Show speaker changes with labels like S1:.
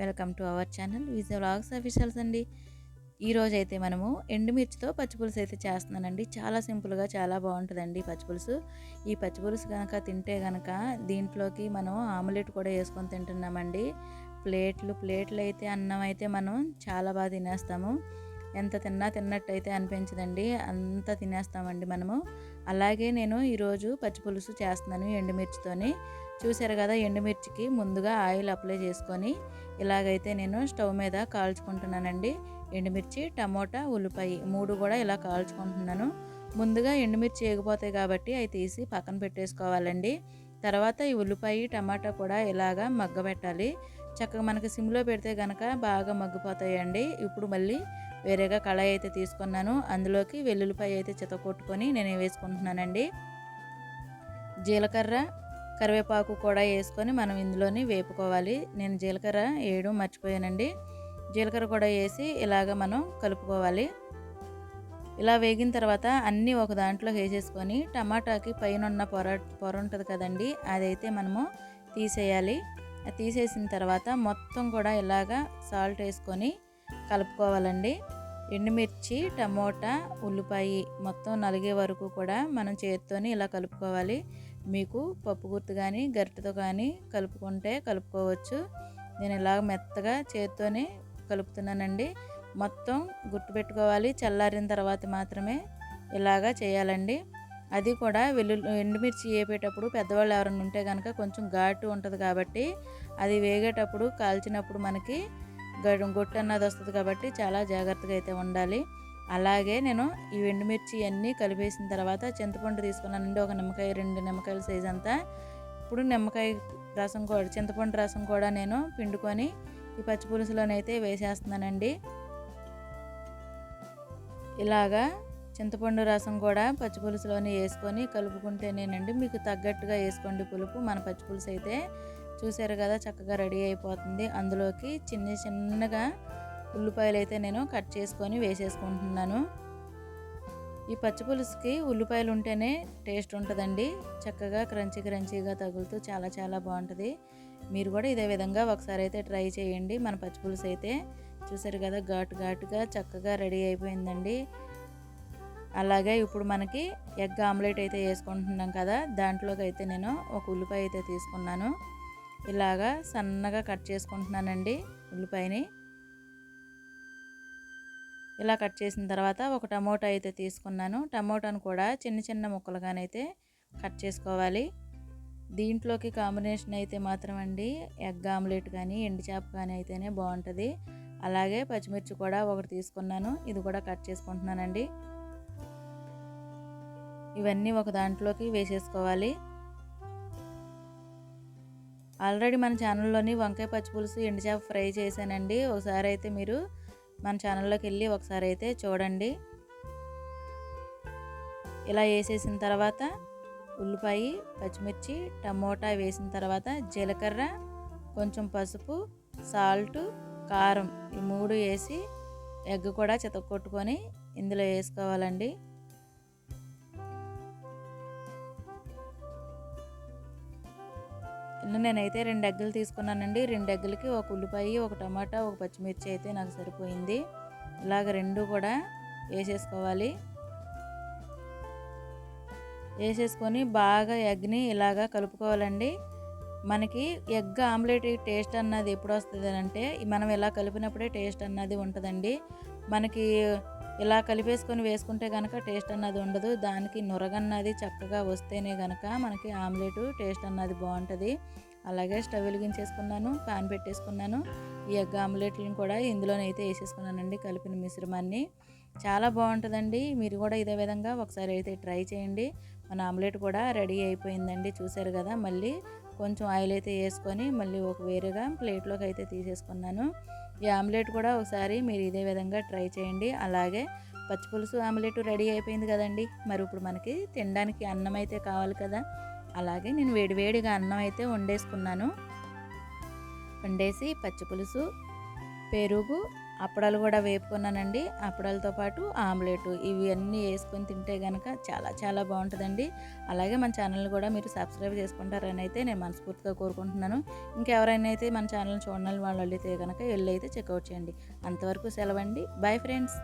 S1: Welcome to our channel Vijaya vlogs officials అండి. ఈరోజు అయితే మనము ఎండుమిర్చితో పచ్చిపులుసు అయితే చేస్తున్నానండి. చాలా సింపుల్గా చాలా బాగుంటుందండి పచ్చిపులుసు ఈ పచ్చిపులుసు కనుక తింటే కనుక దీంట్లోకి మనం ఆమ్లెట్ కూడా వేసుకొని తింటున్నామండి. ప్లేట్లు ప్లేట్లు అయితే అన్నం అయితే మనం చాలా బాగా తినేస్తాము. ఎంత తిన్నా తిన్నట్టు అయితే అనిపించదండి. అంత తినేస్తామండి మనము. అలాగే నేను ఈరోజు పచ్చిపులుసు చేస్తున్నాను ఎండుమిర్చితోని. చూశారు కదా ఎండుమిర్చికి ముందుగా ఆయిల్ అప్లై చేసుకొని ఇలాగైతే నేను స్టవ్ మీద కాల్చుకుంటున్నానండి. ఎండుమిర్చి టమోటా ఉల్లిపాయ మూడు కూడా ఇలా కాల్చుకుంటున్నాను. ముందుగా ఎండుమిర్చి ఎగిపోతాయి కాబట్టి అవి తీసి పక్కన పెట్టేసుకోవాలండి. తర్వాత ఈ ఉల్లిపాయ టమాటా కూడా ఇలాగా మగ్గబెట్టాలి. చక్కగా మనకి సిమ్లో పెడితే కనుక బాగా మగ్గిపోతాయండి. ఇప్పుడు మళ్ళీ వేరేగా కళాయి అయితే తీసుకున్నాను. అందులోకి వెల్లుల్లిపాయ అయితే చితకొట్టుకొని నేను వేసుకుంటున్నానండి. జీలకర్ర కరివేపాకు కూడా వేసుకొని మనం ఇందులోని వేపుకోవాలి. నేను జీలకర్ర వేయడం మర్చిపోయానండి. జీలకర్ర కూడా వేసి ఇలాగ మనం కలుపుకోవాలి. ఇలా వేగిన తర్వాత అన్నీ ఒక దాంట్లో వేసేసుకొని టమాటాకి పైన ఉన్న పొర పొర ఉంటుంది కదండి అదైతే మనము తీసేయాలి. తీసేసిన తర్వాత మొత్తం కూడా ఇలాగా సాల్ట్ వేసుకొని కలుపుకోవాలండి. ఎండుమిర్చి టమోటా ఉల్లిపాయ మొత్తం నలిగే వరకు కూడా మనం చేతితోని ఇలా కలుపుకోవాలి. మీకు పప్పు గుర్తు కానీ గరిటెతో కానీ కలుపుకుంటే కలుపుకోవచ్చు. నేను ఇలాగ మెత్తగా చేతితోనే కలుపుతున్నానండి. మొత్తం గుర్తుపెట్టుకోవాలి చల్లారిన తర్వాత మాత్రమే ఇలాగా చేయాలండి. అది కూడా వెల్లుల్లి ఎండుమిర్చి వేపేటప్పుడు పెద్దవాళ్ళు ఎవరైనా ఉంటే కనుక కొంచెం ఘాటు ఉంటుంది కాబట్టి అది వేగేటప్పుడు కాల్చినప్పుడు మనకి గొట్టు అన్నది వస్తుంది కాబట్టి చాలా జాగ్రత్తగా అయితే ఉండాలి. అలాగే నేను ఈ ఎండుమిర్చి అన్నీ కలిపేసిన తర్వాత చింతపండు తీసుకున్నానండి. ఒక నిమ్మకాయ రెండు నిమ్మకాయల సైజ్ అంతా. ఇప్పుడు నిమ్మకాయ రసం కూడా చింతపండు రసం కూడా నేను పిండుకొని ఈ పచ్చిపులుసులోనైతే వేసేస్తున్నానండి. ఇలాగా చింతపండు రసం కూడా పచ్చిపులుసులోనే వేసుకొని కలుపుకుంటేనేనండి మీకు తగ్గట్టుగా వేసుకోండి పులుపు. మన పచ్చిపులుసు అయితే చూసారు కదా చక్కగా రెడీ అయిపోతుంది. అందులోకి చిన్న చిన్నగా ఉల్లిపాయలు అయితే నేను కట్ చేసుకొని వేసేసుకుంటున్నాను. ఈ పచ్చిపులుసుకి ఉల్లిపాయలు ఉంటేనే టేస్ట్ ఉంటుందండి. చక్కగా క్రంచీ క్రంచీగా తగులుతూ చాలా చాలా బాగుంటుంది. మీరు కూడా ఇదే విధంగా ఒకసారి అయితే ట్రై చేయండి. మన పచ్చిపులుసు అయితే చూసారు కదా ఘాటు ఘాటుగా చక్కగా రెడీ అయిపోయిందండి. అలాగే ఇప్పుడు మనకి ఎగ్ ఆమ్లెట్ అయితే వేసుకుంటున్నాం కదా దాంట్లోకి అయితే నేను ఒక ఉల్లిపాయ అయితే తీసుకున్నాను. ఇలాగా సన్నగా కట్ చేసుకుంటున్నానండి ఉల్లిపాయని. ఇలా కట్ చేసిన తర్వాత ఒక టమోటా అయితే తీసుకున్నాను. టమోటాను కూడా చిన్న చిన్న ముక్కలుగానైతే కట్ చేసుకోవాలి. దీంట్లోకి కాంబినేషన్ అయితే మాత్రం అండి ఎగ్ ఆమ్లెట్ కానీ ఎండు చేప కానీ అయితేనే బాగుంటుంది. అలాగే పచ్చిమిర్చి కూడా ఒకటి తీసుకున్నాను. ఇది కూడా కట్ చేసుకుంటున్నానండి. ఇవన్నీ ఒక దాంట్లోకి వేసేసుకోవాలి. ఆల్రెడీ మన ఛానల్లోని వంకాయ పచ్చిపులుసు ఎండు చేప ఫ్రై చేశానండి. ఒకసారి అయితే మీరు మన ఛానల్లోకి వెళ్ళి ఒకసారి అయితే చూడండి. ఇలా వేసేసిన తర్వాత ఉల్లిపాయ పచ్చిమిర్చి టమోటా వేసిన తర్వాత జీలకర్ర కొంచెం పసుపు సాల్ట్ కారం ఈ మూడు వేసి ఎగ్ కూడా చితకొట్టుకొని ఇందులో వేసుకోవాలండి. నేనైతే రెండు ఎగ్గులు తీసుకున్నానండి. రెండు ఎగ్గులకి ఒక ఉల్లిపాయ ఒక టమాటా ఒక పచ్చిమిర్చి అయితే నాకు సరిపోయింది. ఇలాగ రెండు కూడా వేసేసుకోవాలి. వేసేసుకొని బాగా ఎగ్ని ఇలాగా కలుపుకోవాలండి. మనకి ఎగ్ ఆమ్లెట్ టేస్ట్ అన్నది ఎప్పుడు వస్తుంది అంటే మనం ఇలా కలిపినప్పుడే టేస్ట్ అన్నది ఉంటుందండి. మనకి ఇలా కలిపేసుకొని వేసుకుంటే కనుక టేస్ట్ అన్నది ఉండదు. దానికి నురగన్నది చక్కగా వస్తేనే కనుక మనకి ఆమ్లెట్ టేస్ట్ అన్నది బాగుంటుంది. అలాగే స్టవ్ వెలిగించేసుకున్నాను పాన్ పెట్టేసుకున్నాను. ఈ ఎగ్ ఆమ్లెట్లను కూడా ఇందులోనైతే వేసేసుకున్నానండి కలిపిన మిశ్రమాన్ని. చాలా బాగుంటుందండి. మీరు కూడా ఇదే విధంగా ఒకసారి అయితే ట్రై చేయండి. మన ఆమ్లెట్ కూడా రెడీ అయిపోయిందండి. చూసారు కదా మళ్ళీ కొంచెం ఆయిల్ అయితే వేసుకొని మళ్ళీ ఒక వేరేగా ప్లేట్లోకి అయితే తీసేసుకున్నాను. ఈ ఆమ్లెట్ కూడా ఒకసారి మీరు ఇదే విధంగా ట్రై చేయండి. అలాగే పచ్చిపులుసు ఆమ్లెట్ రెడీ అయిపోయింది కదండి. మరి ఇప్పుడు మనకి తినడానికి అన్నం అయితే కావాలి కదా. అలాగే నేను వేడివేడిగా అన్నం అయితే వండేసుకున్నాను. వండేసి పచ్చిపులుసు పెరుగు అప్పడాలు కూడా వేపుకున్నానండి. అప్పడాలతో పాటు ఆమ్లెట్ ఇవన్నీ వేసుకొని తింటే కనుక చాలా చాలా బాగుంటుందండి. అలాగే మన ఛానల్ కూడా మీరు సబ్స్క్రైబ్ చేసుకుంటారని అయితే నేను మనస్ఫూర్తిగా కోరుకుంటున్నాను. ఇంకెవరైనా అయితే మన ఛానల్ చూడాలని వాళ్ళు అయితే కనుక వెళ్ళి అయితే చెక్అవుట్ చేయండి. అంతవరకు సెలవండి. Bye friends.